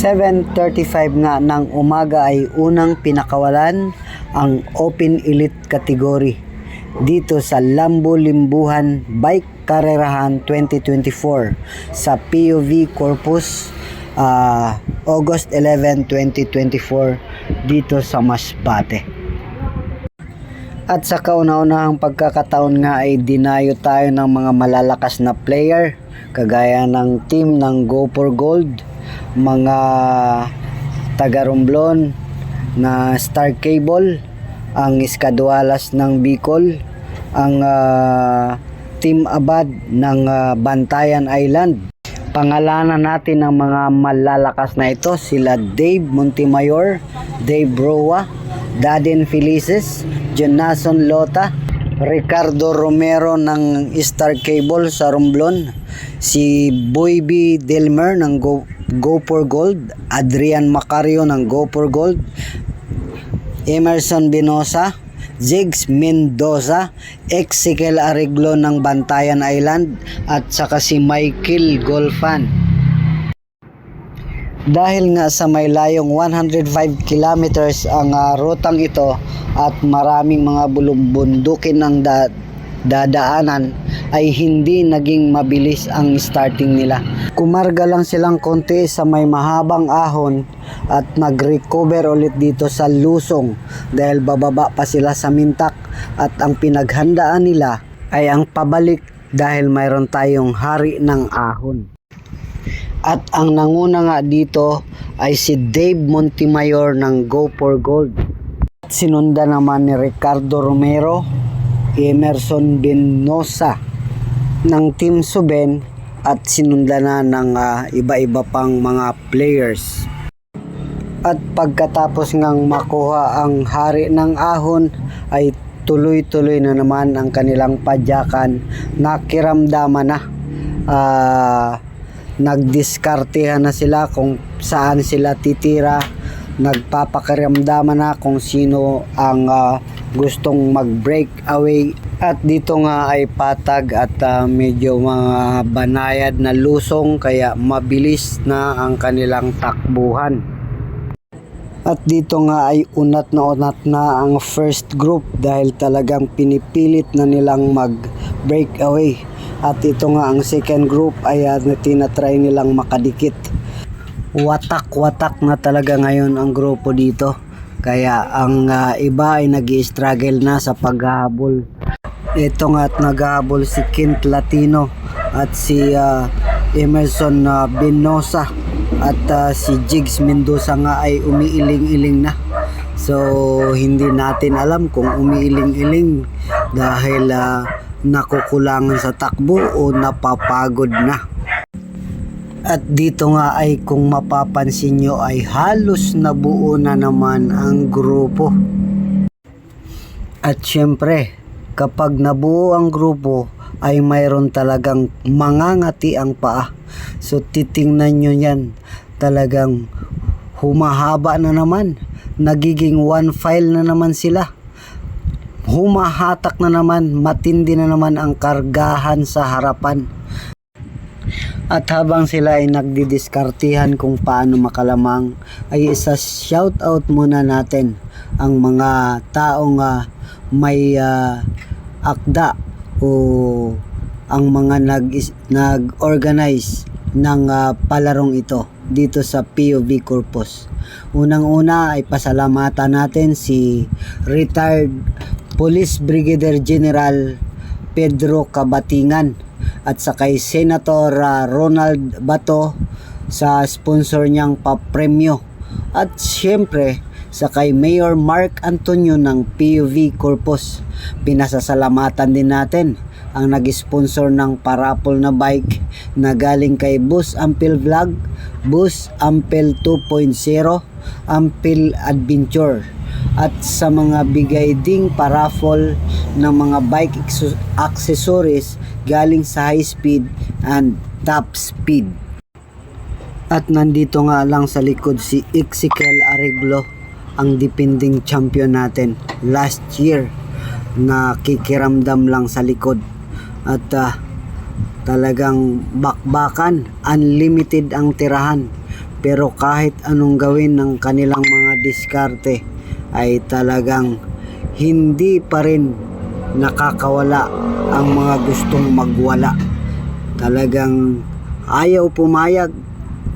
7.35 nga ng umaga ay unang pinakawalan ang Open Elite category dito sa Lambo Limbuhan Bike Karerahan 2024 sa POV Corpus ah, August 11, 2024 dito sa Masbate. At sa kauna-unahang pagkakataon nga ay dinayo tayo ng mga malalakas na player kagaya ng team ng Go for Gold, mga taga Romblon na Star Cable, ang Iskadualas ng Bicol, ang ah, Team Abad ng ah, Bantayan Island. Pangalanan natin ang mga malalakas na ito, sila Dave Montemayor, Dave Roa, Daden Felices, Jonason Lota, Ricardo Romero ng Star Cable sa Romblon, si Boy B. Delmer ng Go, Go for Gold, Adrian Macario ng Go for Gold, Emerson Binosa, Jigs Mendoza, Ezekiel Arreglo ng Bantayan Island at saka si Michael Golfan. Dahil nga sa may layong 105 kilometers ang ah, rutang ito at maraming mga bulumbundukin ang da- dadaanan ay hindi naging mabilis ang starting nila. Kumarga lang silang konti sa may mahabang ahon at nag-recover ulit dito sa lusong dahil bababa pa sila sa mintak at ang pinaghandaan nila ay ang pabalik dahil mayroon tayong hari ng ahon. At ang nanguna nga dito ay si Dave Montemayor ng Go for Gold. Sinunda naman ni Ricardo Romero, Emerson Benosa ng Team Suben at sinunda na ng ah, iba-iba pang mga players. At pagkatapos ngang makuha ang hari ng ahon ay tuloy-tuloy na naman ang kanilang padyakan. Nakiramdaman na. Ah, nagdiskartehan na sila kung saan sila titira. Nagpapakiramdaman na kung sino ang ah, gustong mag-break away. At dito nga ay patag at ah, medyo mga banayad na lusong kaya mabilis na ang kanilang takbuhan. At dito nga ay unat na unat na ang first group dahil talagang pinipilit na nilang mag breakaway. At ito nga ang second group ay uh, tinatry nilang makadikit. Watak-watak na talaga ngayon ang grupo dito. Kaya ang ah, iba ay nag struggle na sa paghahabol. Ito nga at naghahabol si Kent Latino at si ah, Emerson ah, Benosa at ah, si Jigs Mendoza nga ay umiiling-iling na. So hindi natin alam kung umiiling-iling dahil ah, nakukulangan sa takbo o napapagod na. At dito nga ay kung mapapansin nyo ay halos nabuo na naman ang grupo. At syempre, kapag nabuo ang grupo ay mayroon talagang mangangati ang paa. So titingnan nyo yan, talagang humahaba na naman. Nagiging one file na naman sila. Humahatak na naman, matindi na naman ang kargahan sa harapan. At habang sila ay nagdidiskartihan kung paano makalamang, ay isa shout out muna natin ang mga taong ah, may ah, akda o ang mga nag nag-organize ng ah, palarong ito dito sa POV Corpus. Unang-una ay pasalamatan natin si retired Police Brigadier General Pedro Kabatingan at sa kay Senator ah, Ronald Bato sa sponsor niyang papremyo at siyempre sa kay Mayor Mark Antonio ng PUV Corpus. Pinasasalamatan din natin ang nag-sponsor ng parapol na bike na galing kay Bus Ampel Vlog, Bus Ampel 2.0, Ampel Adventure at sa mga bigay ding paraffol ng mga bike accessories galing sa high speed and top speed. At nandito nga lang sa likod si Ezekiel Arreglo, ang defending champion natin last year na kikiramdam lang sa likod. At ah, talagang bakbakan, unlimited ang tirahan. pero kahit anong gawin ng kanilang mga diskarte ay talagang hindi pa rin nakakawala ang mga gustong magwala. Talagang ayaw pumayag.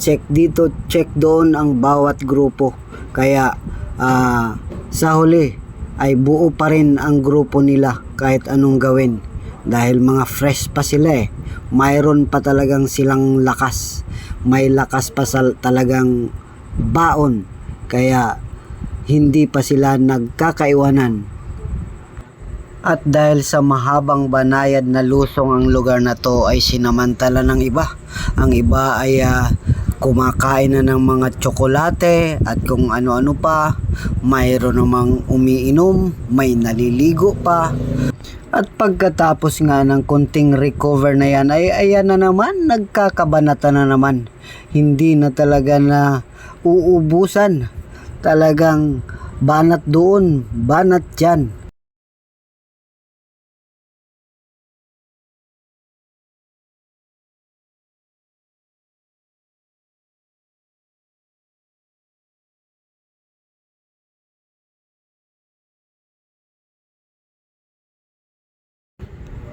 Check dito, check doon ang bawat grupo. Kaya ah, sa huli ay buo pa rin ang grupo nila kahit anong gawin. Dahil mga fresh pa sila eh. Mayroon pa talagang silang lakas. May lakas pa sa talagang baon. Kaya hindi pa sila nagkakaiwanan at dahil sa mahabang banayad na lusong ang lugar na to ay sinamantala ng iba. Ang iba ay ah, kumakain na ng mga tsokolate at kung ano-ano pa. Mayroon namang umiinom, may naliligo pa. At pagkatapos nga ng konting recover na yan ay ayan na naman, nagkakabanata na naman. Hindi na talaga na uubusan. Talagang banat doon, banat dyan.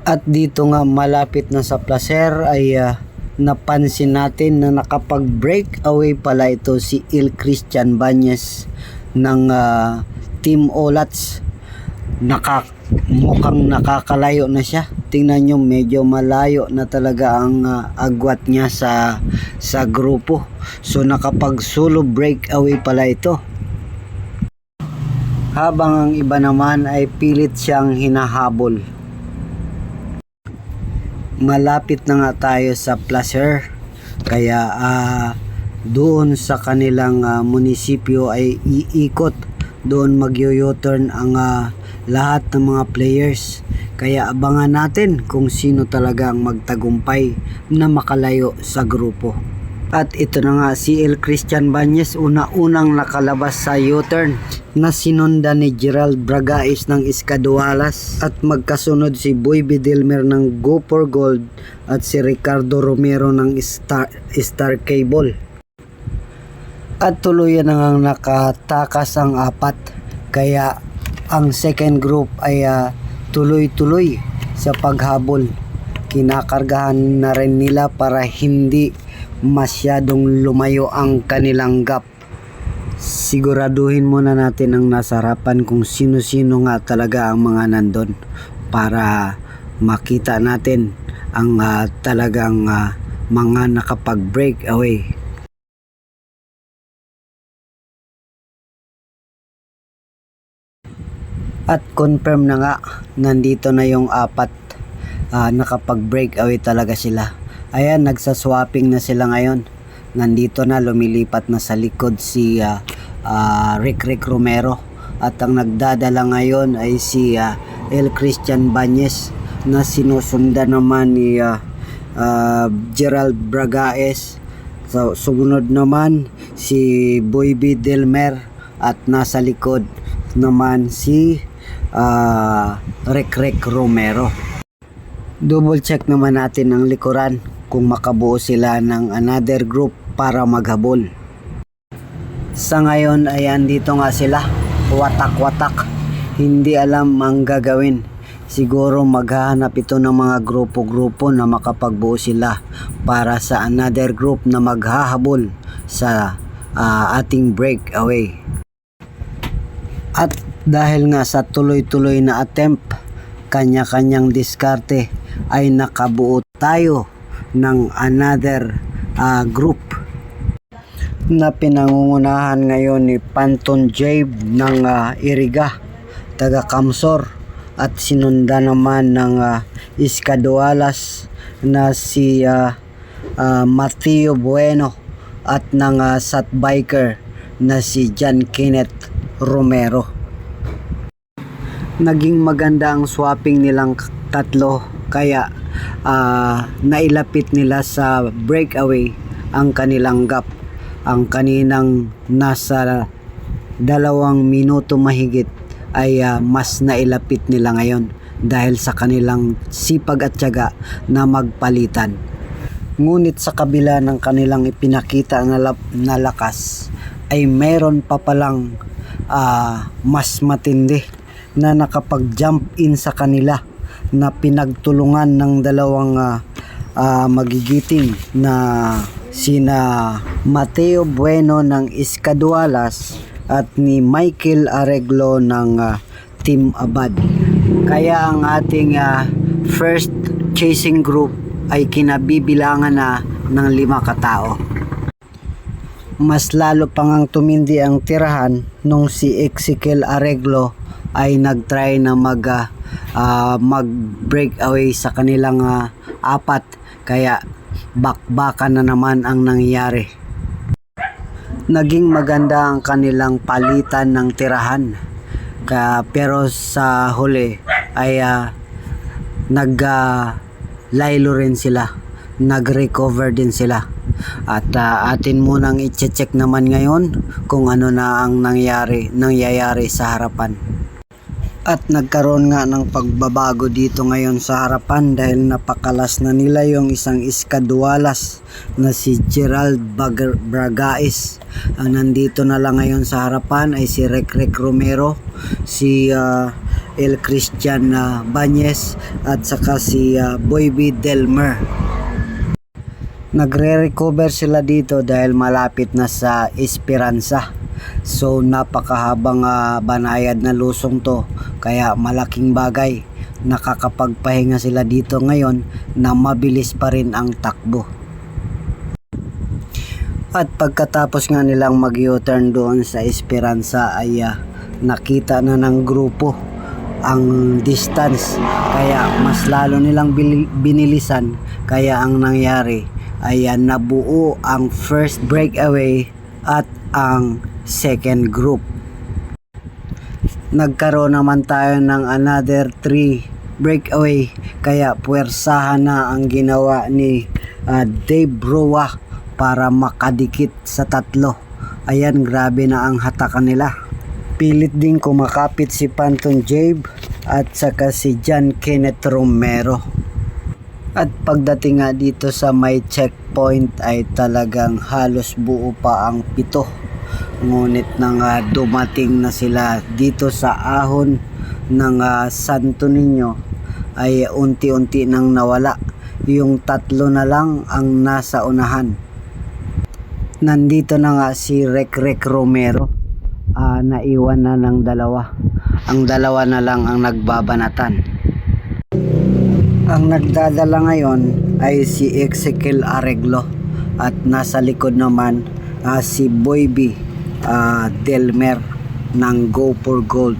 At dito nga malapit na sa placer ay ah, napansin natin na nakapag-break away pala ito si Il Christian Banyes ng ah, Team Olats. Naka, mukhang nakakalayo na siya. Tingnan nyo medyo malayo na talaga ang ah, agwat niya sa sa grupo. So nakapag solo breakaway pala ito. Habang ang iba naman ay pilit siyang hinahabol malapit na nga tayo sa Placer. Kaya ah, doon sa kanilang ah, munisipyo ay iikot. Doon magyo-U-turn ang ah, lahat ng mga players. Kaya abangan natin kung sino talaga ang magtagumpay na makalayo sa grupo at ito na nga si El Christian Banyes una-unang nakalabas sa U-turn na sinunda ni Gerald Bragais ng Escadualas at magkasunod si Boy Bidelmer ng Go for Gold at si Ricardo Romero ng Star, Star Cable. At tuluyan na ngang nakatakas ang apat kaya ang second group ay ah, tuloy-tuloy sa paghabol. Kinakargahan na rin nila para hindi masyadong lumayo ang kanilang gap. Siguraduhin muna natin ang nasa harapan kung sino-sino nga talaga ang mga nandun para makita natin ang ah, talagang ah, mga nakapag-break away. At confirm na nga, nandito na yung apat. Ah, nakapag-break away talaga sila. Ayan, nagsaswapping na sila ngayon. Nandito na, lumilipat na sa likod si ah, ah, Rick Rick Romero. At ang nagdadala ngayon ay si ah, El Christian Banyes na sinusundan naman ni ah, ah, Gerald Bragaes. So, sumunod naman si Boy B. Delmer at nasa likod naman si ah, Rick Rick Romero. Double check naman natin ang likuran kung makabuo sila ng another group para maghabol. Sa ngayon ay andito nga sila, watak-watak. Hindi alam ang gagawin. Siguro maghahanap ito ng mga grupo-grupo na makapagbuo sila para sa another group na maghahabol sa ah, ating breakaway. At dahil nga sa tuloy-tuloy na attempt, kanya-kanyang diskarte ay nakabuo tayo ng another ah, group na pinangungunahan ngayon ni Panton Jabe ng ah, Iriga, taga Kamsor. At sinunda naman ng ah, Iscadualas na si ah, ah, Mateo Bueno at ng ah, Sat Biker na si John Kenneth Romero. Naging maganda ang swapping nilang tatlo kaya ah, nailapit nila sa breakaway ang kanilang gap. Ang kaninang nasa dalawang minuto mahigit ay ah, mas nailapit nila ngayon dahil sa kanilang sipag at tiyaga na magpalitan. Ngunit sa kabila ng kanilang ipinakita na, lap- na lakas ay meron pa palang ah, mas matindi na nakapag-jump in sa kanila na pinagtulungan ng dalawang ah, ah, magigiting na sina Mateo Bueno ng Iscadualas at ni Michael Areglo ng ah, Team Abad. Kaya ang ating ah, first chasing group ay kinabibilangan na ng lima katao. Mas lalo pang ang tumindi ang tirahan nung si Ezekiel Areglo ay nagtry na mag ah, ah, mag break away sa kanilang ah, apat kaya bakbakan na naman ang nangyari. Naging maganda ang kanilang palitan ng tirahan. Ka, pero sa huli ay ah, nag ah, laylo rin sila. Nag-recover din sila. At ah, atin munang i-check naman ngayon kung ano na ang nangyari, nangyayari sa harapan. At nagkaroon nga ng pagbabago dito ngayon sa harapan dahil napakalas na nila yung isang iskadualas na si Gerald Bagar- Bragais. Ang nandito na lang ngayon sa harapan ay si Rek Rek Romero, si ah, El Christian ah, Banyes at saka si uh, Boyby Delmer. Nagre-recover sila dito dahil malapit na sa Esperanza. So napakahabang ah, banayad na lusong to kaya malaking bagay nakakapagpahinga sila dito ngayon na mabilis pa rin ang takbo. At pagkatapos nga nilang mag-U-turn doon sa Esperanza ay ah, nakita na ng grupo ang distance. Kaya mas lalo nilang binilisan. Kaya ang nangyari ay ah, nabuo ang first breakaway at ang second group nagkaroon naman tayo ng another 3 breakaway. Kaya puwersahan na ang ginawa ni ah, Dave Roa para makadikit sa tatlo. Ayan grabe na ang hatakan nila. Pilit din kumakapit si Panton Jabe at saka si John Kenneth Romero. At pagdating nga dito sa may checkpoint ay talagang halos buo pa ang pito ngunit nang ah, dumating na sila dito sa ahon ng ah, Santo Niño ay unti-unti nang nawala. Yung tatlo na lang ang nasa unahan. Nandito na nga si Rek Rek Romero. Ah, naiwan na ng dalawa. Ang dalawa na lang ang nagbabanatan. Ang nagdadala ngayon ay si Ezekiel Areglo at nasa likod naman ah, si Boyby ah, Delmer ng Go for Gold.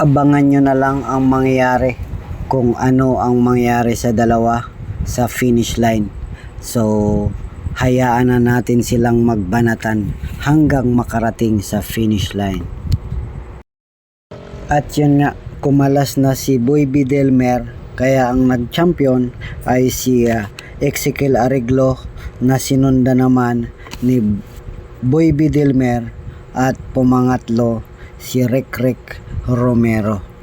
Abangan nyo na lang ang mangyayari kung ano ang mangyayari sa dalawa sa finish line. So, hayaan na natin silang magbanatan hanggang makarating sa finish line. At yun nga, kumalas na si Boyby Delmer kaya ang nag-champion ay si ah, Ezekiel Areglo na sinunda naman ni Boyby Delmer at pumangatlo si Rek Rek Romero.